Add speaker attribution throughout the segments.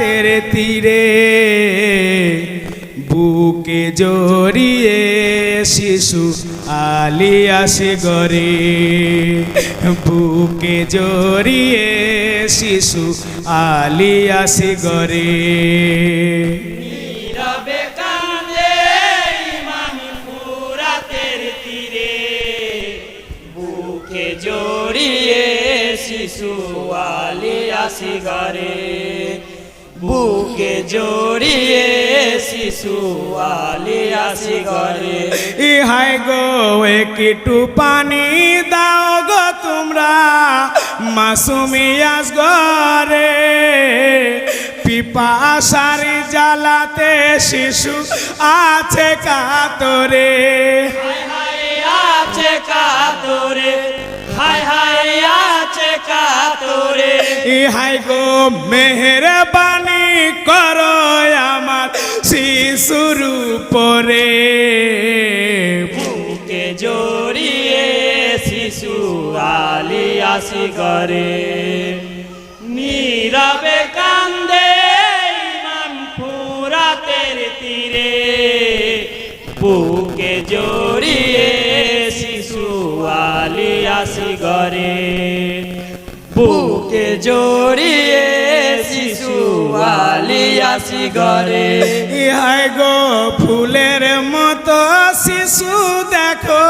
Speaker 1: ফুরাতের তীরে বুকে জড়িয়ে শিশু আলিয়াসি গরে বুকে জড়িয়ে শিশু আলিয়াসি গরে
Speaker 2: কান্দে তীরে। বুকে জড়িয়ে শিশু আলি আসি ঘরে। বুকে জড়িয়ে শিশু আলি আসি ঘরে।
Speaker 1: ইহাই গো একটু পানি দাও গো তোমরা মাসুমিয়াস গরে পিপাসারি জ্বালাতে শিশু আছে কাতরে।
Speaker 2: হায় হায় আছে কাতরে হায় হায় আছে কাতরে।
Speaker 1: ইহাই গো মেহরবানি করো আমার শিশুর উপরে।
Speaker 2: বুকে জড়িয়ে শিশু আলি আসি করে নীরবে কান্দে ইমাম ফুরাতের তীরে। বুকে জড়িয়ে শিশু আলি আসি করে বুকে জড়িয়ে আসি করে
Speaker 1: ইহাই গো ফুলের মতো শিশু দেখো,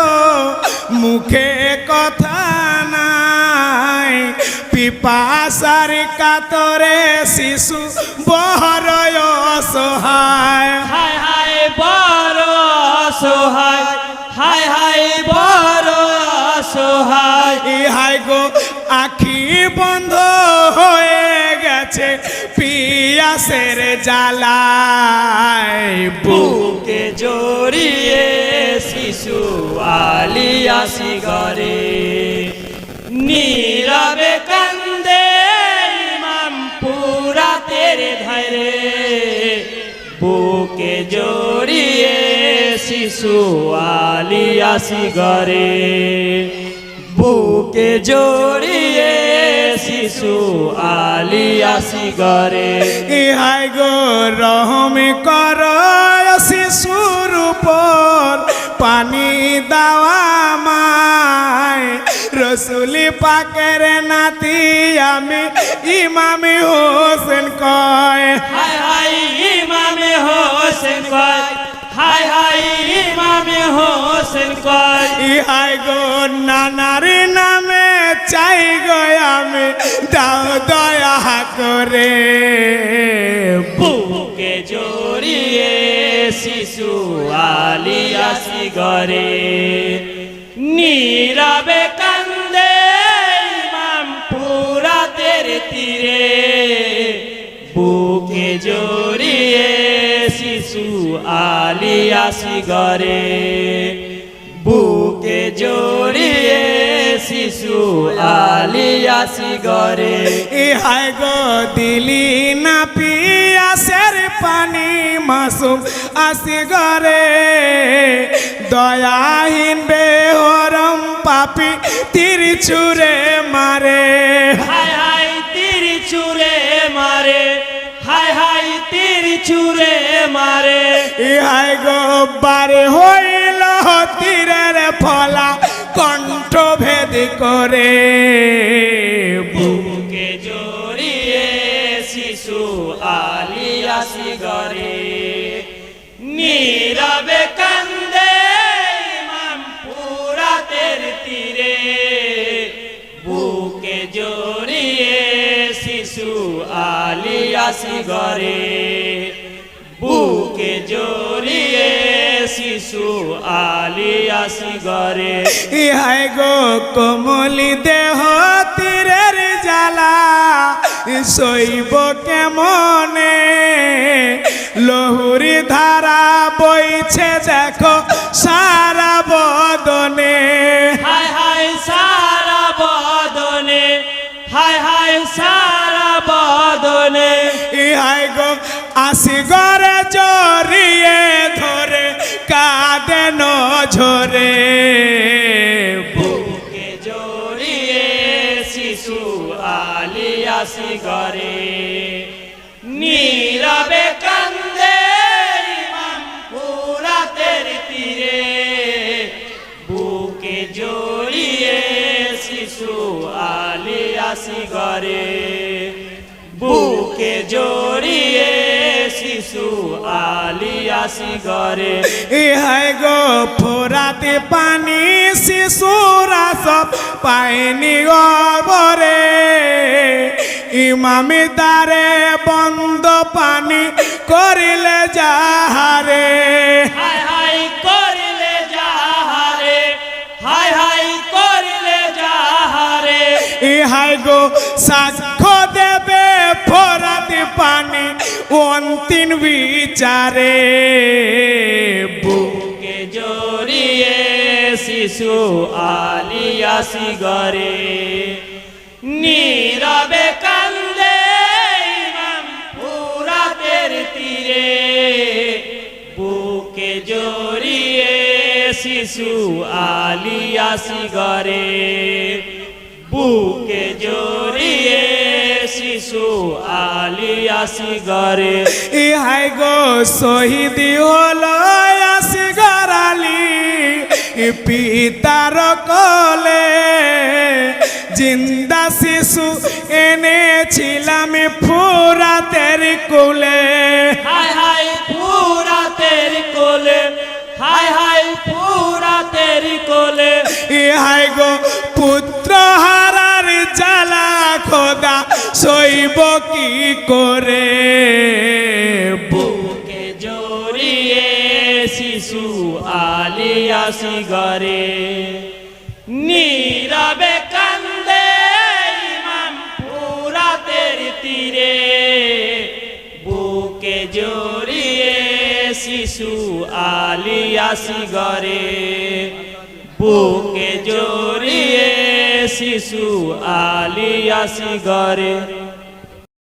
Speaker 1: মুখে কথা নাই। পিপাসার কাতরে শিশু বহরয় অসহায়। পিয়াসের জ্বালায় বুক
Speaker 2: জড়িয়ে শিশু আলি আসি ঘরে। নীরবে কান্দে ইমাম পুরাতের ধরে বুকে জড়িয়ে শিশু আলি আসি ঘরে। বুকে জড়িয়ে শিশু আলি আসি ঘরে।
Speaker 1: ইহাই গো রহম কর শিশুর উপর পানি দেওয়া মায় রসুলি পাকের নাতি আমি ইমামি হোসেন কয়।
Speaker 2: হায় হায় ইমামে হোসেন কয়। হাই হায় ইমামে হোসেন কয়।
Speaker 1: ইহাই গো নানার নামে চাই গো আমি, দাও দয়া করে।
Speaker 2: বুকে জড়িয়ে শিশু আলি আসি ঘরে। নীরবে কান্দে ইমাম পুরাতের তীরে। বুকে জড়িয়ে শিশু আলি আসি ঘরে। বুকে জড়িয়ে আসি ঘরে।
Speaker 1: ইহাই গো দিলি না পিয়াসের পানি মাসুম আসি গরে দয়াহীন বেহরম পাপি তীর ছুরে মারে।
Speaker 2: হায় হায় তীর চুরে মারে। হায় হায় তীর চুরে মারে।
Speaker 1: ইহাই গো বারে হইল তীরের ফলা। করে।
Speaker 2: বুকে জড়িয়ে শিশু আলি আসি ঘরে নীরবে কান্দে ইমাম পুরাতের তীরে। বুকে জড়িয়ে শিশু আলি আসি ঘরে বুকে জড়িয়ে শিশু আলি আসি ঘরে
Speaker 1: ইহাই গো কমলি দেহ তীরের জ্বালা শৈব কেমনে? লহুরি ধারা বইছে দেখো আসি
Speaker 2: ঘরে। নীরবে কান্দে ফুরাতের তীরে। বুকে জড়িয়ে শিশু আলী আসি ঘরে। বুকে জড়িয়ে শিশু আলী আসি ঘরে।
Speaker 1: ইহাই গো, ফোরাতে পানি শিশুরা সব পায়নি গবরে ইমামি তারে বন্ধ পানি করিলে যাহারে।
Speaker 2: হাই হাই করিলে যাহারে হাই হাই করিলে যাহারে।
Speaker 1: ইহাই গো সাক্ষ্য দেবে ফোরাতে পানি অন্তিম বিচারে।
Speaker 2: বুকে জড়িয়ে শিশু আলিয়াসি গরে নীরবে কান্দে ইমাম ফুরাতের তীরে। বুকে জড়িয়ে শিশু আলিয়াসি গরে বুকে জড়িয়ে শিশু আলিয়াসি গরে
Speaker 1: ইহাই গো শহীদ হলো আসি গরালি পিতার কলে জিন্দা শিশু এনেছিলাম ফুরাতের কুলে।
Speaker 2: হাই হাই পুরা তেরি কোলে। হাই হাই পুরা তেরি কোলে
Speaker 1: ইহাই গো পুত্র হারার জ্বালা খোদা সইব কি করে?
Speaker 2: বুকে জড়িয়ে শিশু আলিয়াসি গরে নীরবে বুকে জড়িয়ে শিশু আলিয়াসি গরে বুকে জড়িয়ে শিশু আলিয়াসি গরে